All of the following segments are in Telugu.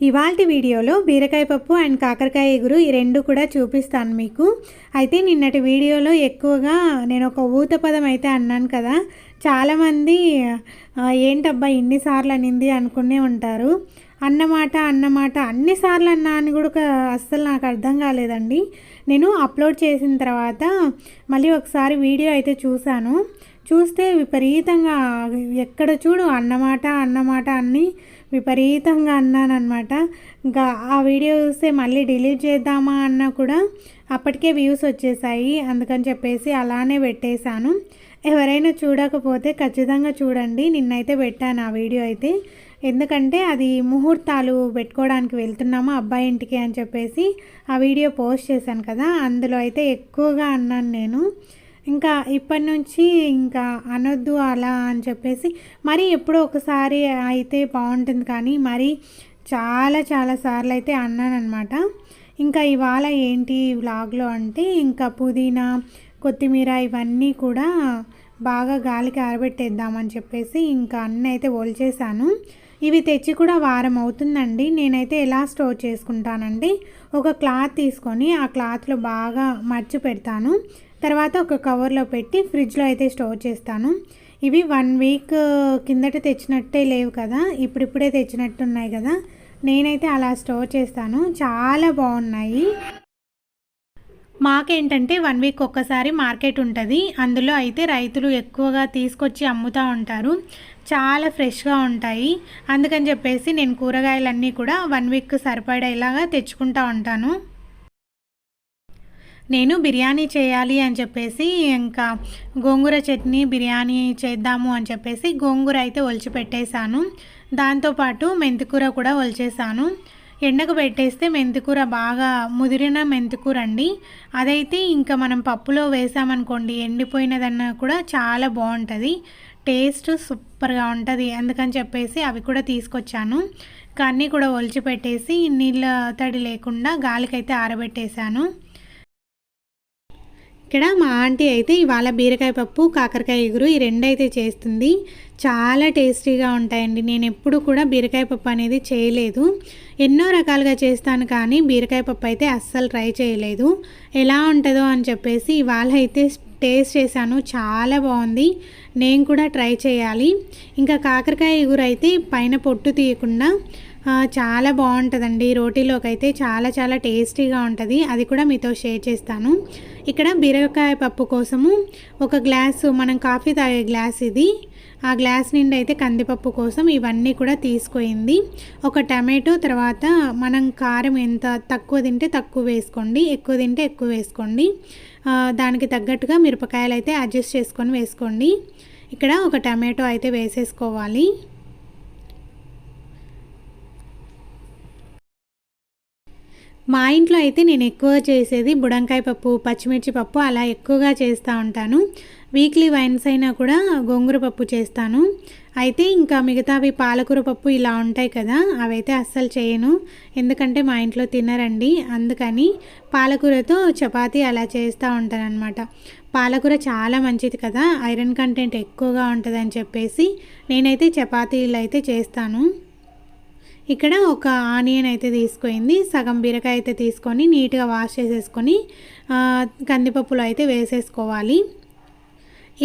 ఇవాళ వీడియోలో బీరకాయ పప్పు అండ్ కాకరకాయ ఎగురు ఈ రెండు కూడా చూపిస్తాను మీకు. అయితే నిన్నటి వీడియోలో ఎక్కువగా నేను ఒక ఊత పదం అయితే అన్నాను కదా. చాలామంది ఏంటబ్బా ఇన్నిసార్లు అనింది అనుకునే ఉంటారు. అన్నమాట అన్నమాట అన్నిసార్లు అన్నా అని కూడా అస్సలు నాకు అర్థం కాలేదండి. నేను అప్లోడ్ చేసిన తర్వాత మళ్ళీ ఒకసారి వీడియో అయితే చూశాను. చూస్తే విపరీతంగా ఎక్కడ చూడు అన్నమాట అన్నమాట అన్ని విపరీతంగా అన్నానమాట ఇంకా ఆ వీడియో చూస్తే మళ్ళీ డిలీట్ చేద్దామా అన్నా కూడా అప్పటికే వ్యూస్ వచ్చేసాయి. అందుకని చెప్పేసి అలానే పెట్టేశాను. ఎవరైనా చూడకపోతే ఖచ్చితంగా చూడండి. నిన్నైతే పెట్టాను ఆ వీడియో అయితే. ఎందుకంటే అది ముహూర్తాలు పెట్టుకోవడానికి వెళ్తున్నాము అబ్బాయి ఇంటికి అని చెప్పేసి ఆ వీడియో పోస్ట్ చేశాను కదా. అందులో అయితే ఎక్కువగా అన్నాను నేను. ఇంకా ఇప్పటి నుంచి ఇంకా అనొద్దు అలా అని చెప్పేసి మరి ఎప్పుడో ఒకసారి అయితే బాగుంటుంది కానీ మరి చాలా చాలా సార్లు అయితే అన్నానమాట ఇంకా ఇవాళ ఏంటి వ్లాగ్లో అంటే ఇంకా పుదీనా కొత్తిమీర ఇవన్నీ కూడా బాగా గాలికి ఆరబెట్టేద్దామని చెప్పేసి ఇంకా అన్నీ అయితే ఒలిచేసాను ఇవి తెచ్చి కూడా వారం అవుతుందండి. నేనైతే ఎలా స్టోర్ చేసుకుంటానండి ఒక క్లాత్ తీసుకొని ఆ క్లాత్లో బాగా మర్చి పెడతాను. తర్వాత ఒక కవర్లో పెట్టి ఫ్రిడ్జ్లో అయితే స్టోర్ చేస్తాను. ఇవి వన్ వీక్ కిందట తెచ్చినట్టే లేవు కదా. ఇప్పుడిప్పుడే తెచ్చినట్టు ఉన్నాయి కదా. నేనైతే అలా స్టోర్ చేస్తాను. చాలా బాగున్నాయి. మాకేంటంటే వన్ వీక్ ఒక్కసారి మార్కెట్ ఉంటుంది. అందులో అయితే రైతులు ఎక్కువగా తీసుకొచ్చి అమ్ముతూ ఉంటారు. చాలా ఫ్రెష్గా ఉంటాయి. అందుకని చెప్పేసి నేను కూరగాయలన్నీ కూడా వన్ వీక్ సరిపడేలాగా తెచ్చుకుంటూ ఉంటాను. నేను బిర్యానీ చేయాలి అని చెప్పేసి ఇంకా గోంగూర చట్నీ బిర్యానీ చేద్దాము అని చెప్పేసి గోంగూర అయితే ఒలిచి పెట్టేశాను. దాంతోపాటు మెంతికూర కూడా ఒలిచేసాను ఎండకు పెట్టేస్తే మెంతికూర బాగా ముదిరిన మెంతికూర అండి. అదైతే ఇంకా మనం పప్పులో వేసామనుకోండి ఎండిపోయినదన్నా కూడా చాలా బాగుంటుంది. టేస్ట్ సూపర్గా ఉంటుంది అందుకని చెప్పేసి అవి కూడా తీసుకొచ్చాను. కానీ కూడా ఒలిచి పెట్టేసి నీళ్ళ తడి లేకుండా గాలికైతే ఆరబెట్టేశాను. ఇక్కడ మా ఆంటీ అయితే ఇవాళ బీరకాయ పప్పు కాకరకాయ ఎగురు ఈ రెండు అయితే చేస్తుంది. చాలా టేస్టీగా ఉంటాయండి. నేను ఎప్పుడు కూడా బీరకాయ పప్పు అనేది చేయలేదు. ఎన్నో రకాలుగా చేస్తాను కానీ బీరకాయ పప్పు అయితే అస్సలు ట్రై చేయలేదు. ఎలా ఉంటుందో అని చెప్పేసి ఇవాళ అయితే టేస్ట్ చేశాను. చాలా బాగుంది. నేను కూడా ట్రై చేయాలి. ఇంకా కాకరకాయ ఎగురు అయితే పైన పొట్టు తీయకుండా చాలా బాగుంటుందండి. రోటీలోకి అయితే చాలా చాలా టేస్టీగా ఉంటుంది. అది కూడా మీతో షేర్ చేస్తాను. ఇక్కడ బీరకాయ పప్పు కోసము ఒక గ్లాసు మనం కాఫీ తాగే గ్లాస్ ఇది. ఆ గ్లాస్ నిండి అయితే కందిపప్పు కోసం ఇవన్నీ కూడా తీసుకుపోయింది ఒక టమాటో తర్వాత మనం కారం ఎంత తక్కువ తింటే తక్కువ వేసుకోండి. ఎక్కువ తింటే ఎక్కువ వేసుకోండి. దానికి తగ్గట్టుగా మిరపకాయలు అయితే అడ్జస్ట్ చేసుకొని వేసుకోండి. ఇక్కడ ఒక టమాటో అయితే వేసేసుకోవాలి. మా ఇంట్లో అయితే నేను ఎక్కువ చేసేది బుడంకాయ పప్పు పచ్చిమిర్చి పప్పు అలా ఎక్కువగా చేస్తూ ఉంటాను. వీక్లీ వైన్స్ అయినా కూడా గోంగూర పప్పు చేస్తాను. అయితే ఇంకా మిగతావి పాలకూర పప్పు ఇలా ఉంటాయి కదా అవైతే అస్సలు చేయను. ఎందుకంటే మా ఇంట్లో తినరండి. అందుకని పాలకూరతో చపాతీ అలా చేస్తూ ఉంటానన్నమాట. పాలకూర చాలా మంచిది కదా ఐరన్ కంటెంట్ ఎక్కువగా ఉంటుందని చెప్పేసి నేనైతే చపాతీలు అయితే చేస్తాను. ఇక్కడ ఒక ఆనియన్ అయితే తీసుకుంది సగం బీరకాయ అయితే తీసుకొని నీట్గా వాష్ చేసేసుకొని కందిపప్పులు కందిపప్పులో అయితే వేసేసుకోవాలి.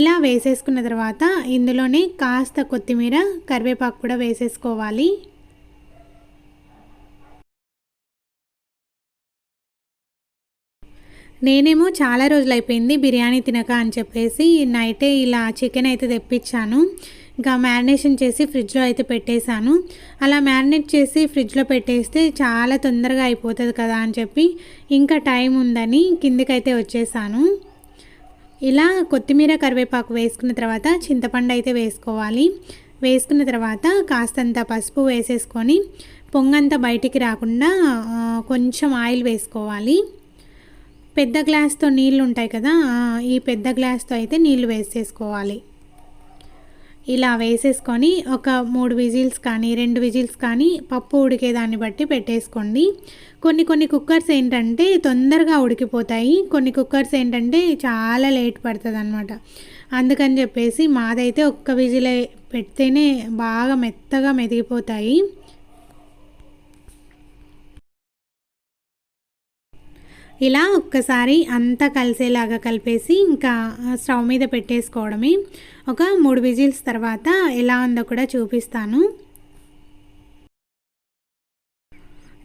ఇలా వేసేసుకున్న తర్వాత ఇందులోనే కాస్త కొత్తిమీర కరివేపాకు కూడా వేసేసుకోవాలి. నేనేమో చాలా రోజులు అయిపోయింది బిర్యానీ తినక అని చెప్పేసి నైటే ఇలా చికెన్ అయితే తెప్పించాను. ఇంకా మ్యారినేషన్ చేసి ఫ్రిడ్జ్లో అయితే పెట్టేశాను. అలా మ్యారినేట్ చేసి ఫ్రిడ్జ్లో పెట్టేస్తే చాలా తొందరగా అయిపోతుంది కదా అని చెప్పి ఇంకా టైం ఉందని కిందికైతే వచ్చేసాను. ఇలా కొత్తిమీర కరివేపాకు వేసుకున్న తర్వాత చింతపండు అయితే వేసుకోవాలి. వేసుకున్న తర్వాత కాస్తంత పసుపు వేసేసుకొని పొంగంతా బయటికి రాకుండా కొంచెం ఆయిల్ వేసుకోవాలి. పెద్ద గ్లాస్తో నీళ్ళు ఉంటాయి కదా ఈ పెద్ద గ్లాస్తో అయితే నీళ్ళు వేసేసుకోవాలి. ఇలా వేసేసుకొని ఒక మూడు విజిల్స్ కానీ రెండు విజిల్స్ కానీ పప్పు ఉడికేదాన్ని బట్టి పెట్టేసుకోండి. కొన్ని కొన్ని కుక్కర్స్ ఏంటంటే తొందరగా ఉడికిపోతాయి. కొన్ని కుక్కర్స్ ఏంటంటే చాలా లేట్ పడుతుంది అనమాట అందుకని చెప్పేసి మాదైతే ఒక్క విజిల్ పెడితేనే బాగా మెత్తగా మెదిగిపోతాయి. ఇలా ఒక్కసారి అంతా కలిసేలాగా కలిపేసి ఇంకా స్టవ్ మీద పెట్టేసుకోవడమే. ఒక మూడు విజిల్స్ తర్వాత ఎలా ఉందో కూడా చూపిస్తాను.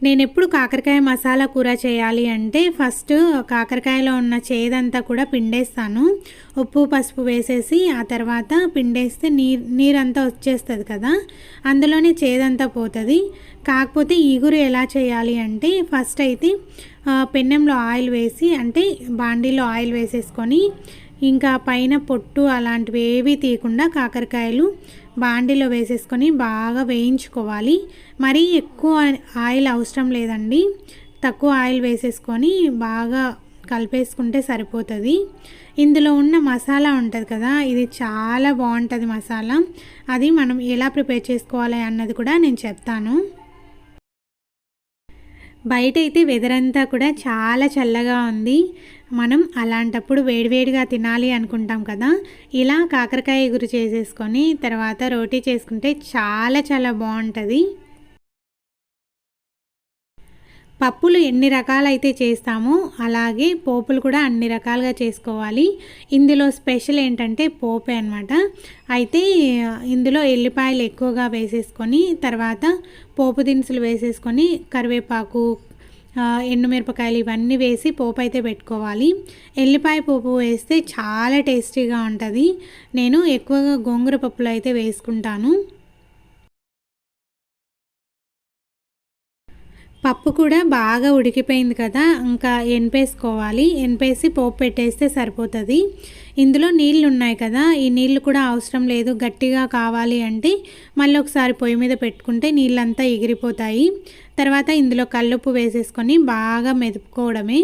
నేను ఎప్పుడు కాకరకాయ మసాలా కూర చేయాలి అంటే ఫస్ట్ కాకరకాయలో ఉన్న చేదంతా కూడా పిండేస్తాను. ఉప్పు పసుపు వేసేసి ఆ తర్వాత పిండేస్తే నీరు నీరంతా వచ్చేస్తుంది కదా. అందులోనే చేదంతా పోతుంది. కాకపోతే ఈగురు ఎలా చేయాలి అంటే ఫస్ట్ అయితే పెన్నెంలో ఆయిల్ వేసి అంటే బాండీలో ఆయిల్ వేసేసుకొని ఇంకా పైన పొట్టు అలాంటివి ఏవి తీయకుండా కాకరకాయలు బాండీలో వేసేసుకొని బాగా వేయించుకోవాలి. మరీ ఎక్కువ ఆయిల్ అవసరం లేదండి. తక్కువ ఆయిల్ వేసేసుకొని బాగా కలిపేసుకుంటే సరిపోతుంది. ఇందులో ఉన్న మసాలా ఉంటుంది కదా ఇది చాలా బాగుంటుంది మసాలా. అది మనం ఎలా ప్రిపేర్ చేసుకోవాలి అన్నది కూడా నేను చెప్తాను. బయట అయితే వెదర్ అంతా కూడా చాలా చల్లగా ఉంది. మనం అలాంటప్పుడు వేడివేడిగా తినాలి అనుకుంటాం కదా. ఇలా కాకరకాయ ఎగురు చేసేసుకొని తర్వాత రోటీ చేసుకుంటే చాలా చాలా బాగుంటుంది పప్పులు ఎన్ని రకాలైతే చేస్తామో అలాగే పోపులు కూడా అన్ని రకాలుగా చేసుకోవాలి. ఇందులో స్పెషల్ ఏంటంటే పోపే అనమాట అయితే ఇందులో ఎల్లిపాయలు ఎక్కువగా వేసేసుకొని తర్వాత పోపు దినుసులు వేసేసుకొని కరివేపాకు ఎండుమిరపకాయలు ఇవన్నీ వేసి పోపు అయితే పెట్టుకోవాలి. ఎల్లిపాయ పోపు వేస్తే చాలా టేస్టీగా ఉంటుంది. నేను ఎక్కువగా గోంగూర పప్పులు అయితే వేసుకుంటాను. పప్పు కూడా బాగా ఉడికిపోయింది కదా ఇంకా ఎనిపేసుకోవాలి ఎనిపేసి పోపు పెట్టేస్తే సరిపోతుంది. ఇందులో నీళ్ళు ఉన్నాయి కదా ఈ నీళ్ళు కూడా అవసరం లేదు గట్టిగా కావాలి అంటే మళ్ళీ ఒకసారి పొయ్యి మీద పెట్టుకుంటే నీళ్ళంతా ఎగిరిపోతాయి. తర్వాత ఇందులో కల్లుప్పు వేసేసుకొని బాగా మెదుపుకోవడమే.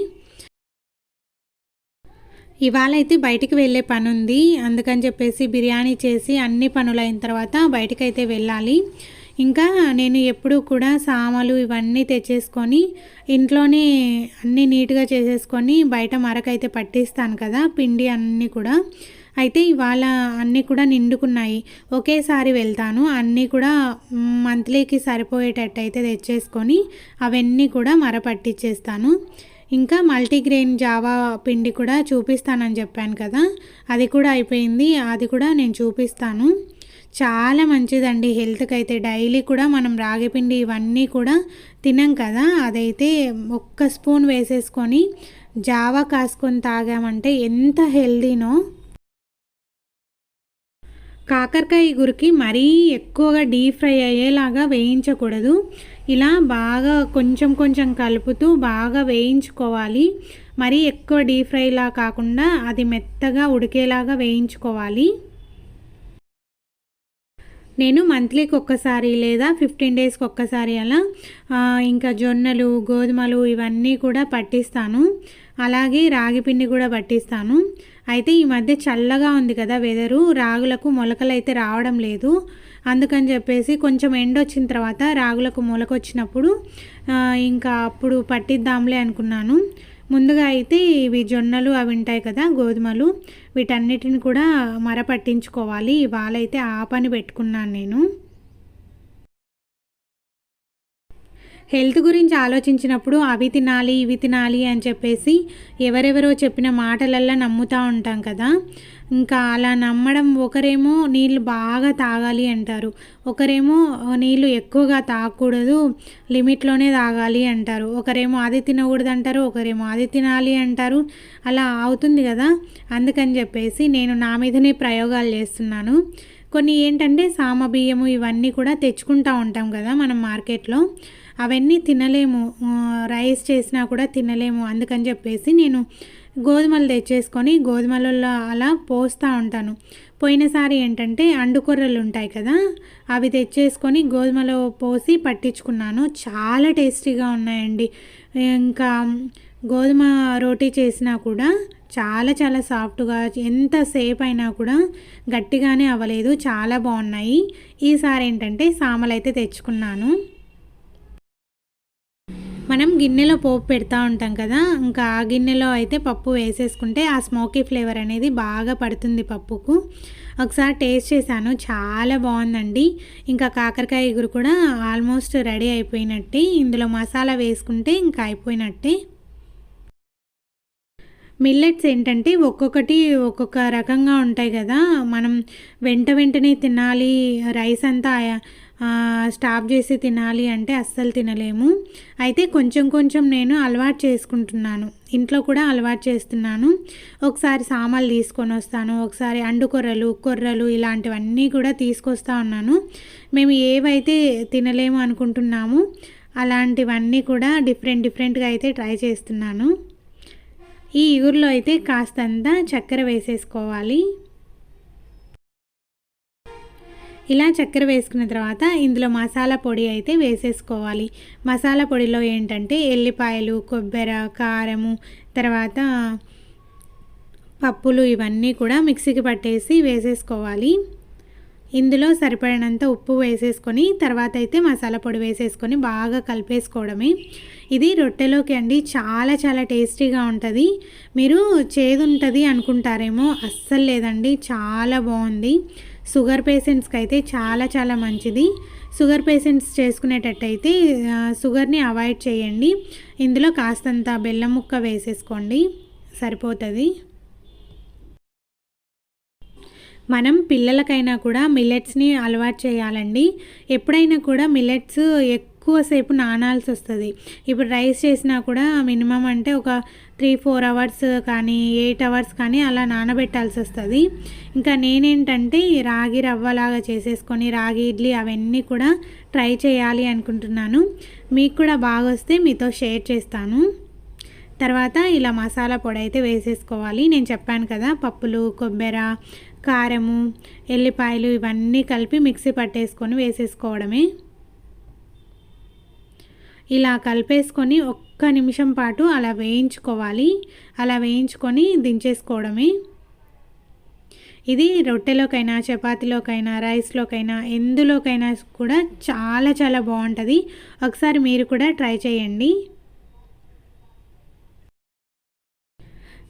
ఇవాళ అయితే బయటికి వెళ్ళే పని ఉంది. అందుకని చెప్పేసి బిర్యానీ చేసి అన్ని పనులు అయిన తర్వాత బయటకైతే వెళ్ళాలి. ఇంకా నేను ఎప్పుడూ కూడా సామలు ఇవన్నీ తెచ్చేసుకొని ఇంట్లోనే అన్నీ నీట్గా చేసేసుకొని బయట మరకైతే పట్టిస్తాను కదా పిండి అన్నీ కూడా. అయితే ఇవాళ అన్నీ కూడా నిండుకున్నాయి. ఒకేసారి వెళ్తాను. అన్నీ కూడా మంత్లీకి సరిపోయేటట్టు అయితే తెచ్చేసుకొని అవన్నీ కూడా మర పట్టించేస్తాను ఇంకా మల్టీగ్రెయిన్ జావా పిండి కూడా చూపిస్తానని చెప్పాను కదా అది కూడా అయిపోయింది. అది కూడా నేను చూపిస్తాను. చాలా మంచిదండి. హెల్త్కి అయితే డైలీ కూడా మనం రాగిపిండి ఇవన్నీ కూడా తినాం కదా. అదైతే ఒక్క స్పూన్ వేసేసుకొని జావా కాసుకొని తాగామంటే ఎంత హెల్దీనో కాకరకాయ గురికి మరీ ఎక్కువగా డీప్ ఫ్రై అయ్యేలాగా వేయించకూడదు. ఇలా బాగా కొంచెం కొంచెం కలుపుతూ బాగా వేయించుకోవాలి. మరీ ఎక్కువ డీప్ ఫ్రైలా కాకుండా అది మెత్తగా ఉడికేలాగా వేయించుకోవాలి. నేను మంత్లీకి ఒక్కసారి లేదా ఫిఫ్టీన్ డేస్కి ఒక్కసారి అలా ఇంకా జొన్నలు గోధుమలు ఇవన్నీ కూడా పట్టిస్తాను. అలాగే రాగి పిండి కూడా పట్టిస్తాను. అయితే ఈ మధ్య చల్లగా ఉంది కదా వెదరు రాగులకు మొలకలు అయితే రావడం లేదు. అందుకని చెప్పేసి కొంచెం ఎండ వచ్చిన తర్వాత రాగులకు మొలకొచ్చినప్పుడు ఇంకా అప్పుడు పట్టిద్దాంలే అనుకున్నాను. ముందుగా అయితే ఇవి జొన్నలు అవి ఉంటాయి కదా గోధుమలు వీటన్నిటిని కూడా మర పట్టించుకోవాలి. ఇవాళ అయితే ఆ పని పెట్టుకున్నాను నేను. హెల్త్ గురించి ఆలోచించినప్పుడు అవి తినాలి ఇవి తినాలి అని చెప్పేసి ఎవరెవరో చెప్పిన మాటలల్లా నమ్ముతూ ఉంటాం కదా. ఇంకా అలా నమ్మడం ఒకరేమో నీళ్ళు బాగా తాగాలి అంటారు. ఒకరేమో నీళ్ళు ఎక్కువగా తాగకూడదు లిమిట్లోనే తాగాలి అంటారు. ఒకరేమో అది తినకూడదు అంటారు ఒకరేమో అది తినాలి అంటారు. అలా అవుతుంది కదా? అందుకని చెప్పేసి నేను నా మీదనే ప్రయోగాలు చేస్తున్నాను. కొన్ని ఏంటంటే సామ బియ్యము ఇవన్నీ కూడా తెచ్చుకుంటూ ఉంటాం కదా మనం మార్కెట్లో. అవన్నీ తినలేము. రైస్ చేసినా కూడా తినలేము. అందుకని చెప్పేసి నేను గోధుమలు తెచ్చేసుకొని గోధుమలలో అలా పోస్తూ ఉంటాను. పోయినసారి ఏంటంటే అండుకొర్రలు ఉంటాయి కదా అవి తెచ్చేసుకొని గోధుమలో పోసి పట్టించుకున్నాను. చాలా టేస్టీగా ఉన్నాయండి. ఇంకా గోధుమ రోటీ చేసినా కూడా చాలా చాలా సాఫ్ట్గా ఎంత సేపు అయినా కూడా గట్టిగానే అవ్వలేదు. చాలా బాగున్నాయి. ఈసారి ఏంటంటే సామలు అయితే తెచ్చుకున్నాను. మనం గిన్నెలో పోపు పెడతా ఉంటాం కదా ఇంకా ఆ గిన్నెలో అయితే పప్పు వేసేసుకుంటే ఆ స్మోకీ ఫ్లేవర్ అనేది బాగా పడుతుంది పప్పుకు. ఒకసారి టేస్ట్ చేశాను చాలా బాగుందండి. ఇంకా కాకరకాయ ఎగురు కూడా ఆల్మోస్ట్ రెడీ అయిపోయినట్టే ఇందులో మసాలా వేసుకుంటే ఇంకా అయిపోయినట్టే. మిల్లెట్స్ ఏంటంటే ఒక్కొక్కటి ఒక్కొక్క రకంగా ఉంటాయి కదా. మనం వెంట వెంటనే తినాలి రైస్ అంతా స్టాప్ చేసి తినాలి అంటే అస్సలు తినలేము. అయితే కొంచెం కొంచెం నేను అలవాటు చేసుకుంటున్నాను. ఇంట్లో కూడా అలవాటు చేస్తున్నాను. ఒకసారి సామాన్లు తీసుకొని వస్తాను ఒకసారి అండు కొర్రలు కొర్రలు ఇలాంటివన్నీ కూడా తీసుకొస్తా ఉన్నాను. మేము ఏవైతే తినలేము అనుకుంటున్నాము అలాంటివన్నీ కూడా డిఫరెంట్ డిఫరెంట్గా అయితే ట్రై చేస్తున్నాను. ఈ ఇగురులో అయితే కాస్తంత చక్కెర వేసేసుకోవాలి. ఇలా చక్కెర వేసుకున్న తర్వాత ఇందులో మసాలా పొడి అయితే వేసేసుకోవాలి. మసాలా పొడిలో ఏంటంటే ఎల్లిపాయలు కొబ్బరి కారము తర్వాత పప్పులు ఇవన్నీ కూడా మిక్సీకి పట్టేసి వేసేసుకోవాలి. ఇందులో సరిపడినంత ఉప్పు వేసేసుకొని తర్వాత అయితే మసాలా పొడి వేసేసుకొని బాగా కలిపేసుకోవడమే. ఇది రొట్టెలోకి అండి చాలా చాలా టేస్టీగా ఉంటుంది. మీరు చేదు ఉంటుంది అనుకుంటారేమో అస్సలు లేదండి చాలా బాగుంది. షుగర్ పేషెంట్స్కి అయితే చాలా చాలా మంచిది. షుగర్ పేషెంట్స్ చేసుకునేటట్టయితే షుగర్ని అవాయిడ్ చేయండి. ఇందులో కాస్తంత బెల్లం ముక్క వేసేసుకోండి సరిపోతుంది. మనం పిల్లలకైనా కూడా మిల్లెట్స్ని అలవాటు చేయాలండి. ఎప్పుడైనా కూడా మిల్లెట్స్ ఎక్కువసేపు నానాల్సి వస్తుంది. ఇప్పుడు రైస్ చేసినా కూడా మినిమం అంటే ఒక త్రీ ఫోర్ అవర్స్ కానీ ఎయిట్ అవర్స్ కానీ అలా నానబెట్టాల్సి వస్తుంది. ఇంకా నేనేంటంటే రాగి రవ్వలాగా చేసేసుకొని రాగి ఇడ్లీ అవన్నీ కూడా ట్రై చేయాలి అనుకుంటున్నాను. మీకు కూడా బాగా వస్తే మీతో షేర్ చేస్తాను. తర్వాత ఇలా మసాలా పొడి అయితే వేసేసుకోవాలి. నేను చెప్పాను కదా పప్పులు కొబ్బరి కారము ఎల్లిపాయలు ఇవన్నీ కలిపి మిక్సీ పట్టేసుకొని వేసేసుకోవడమే. ఇలా కలిపేసుకొని ఒక్క నిమిషం పాటు అలా వేయించుకోవాలి. అలా వేయించుకొని దించేసుకోవడమే. ఇది రొట్టెలోకైనా చపాతీలోకైనా రైస్లోకైనా ఎందులోకైనా కూడా చాలా చాలా బాగుంటుంది. ఒకసారి మీరు కూడా ట్రై చేయండి.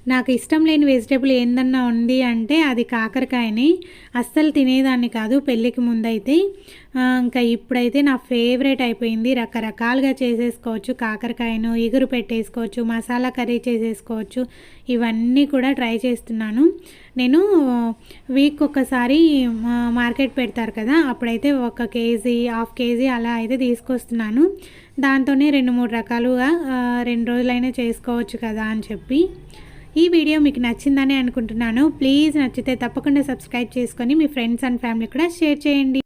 నాకు ఇష్టం లేని వెజిటేబుల్ ఏందన్నా ఉంది అంటే అది కాకరకాయని. అస్సలు తినేదాన్ని కాదు పెళ్ళికి ముందైతే. ఇంకా ఇప్పుడైతే నా ఫేవరెట్ అయిపోయింది. రకరకాలుగా చేసేసుకోవచ్చు. కాకరకాయను ఎగురు పెట్టేసుకోవచ్చు మసాలా కర్రీ చేసేసుకోవచ్చు. ఇవన్నీ కూడా ట్రై చేస్తున్నాను. నేను వీక్ ఒకసారి మార్కెట్ పెడతారు కదా అప్పుడైతే ఒక కేజీ హాఫ్ కేజీ అలా అయితే తీసుకొస్తున్నాను. దాంతోనే రెండు మూడు రకాలుగా రెండు రోజులైనా చేసుకోవచ్చు కదా అని చెప్పి. ఈ వీడియో మీకు నచ్చిందని అనుకుంటున్నాను. ప్లీజ్ నచ్చితే తప్పకుండా సబ్స్క్రైబ్ చేసుకొని మీ ఫ్రెండ్స్ అండ్ ఫ్యామిలీ కూడా షేర్ చేయండి.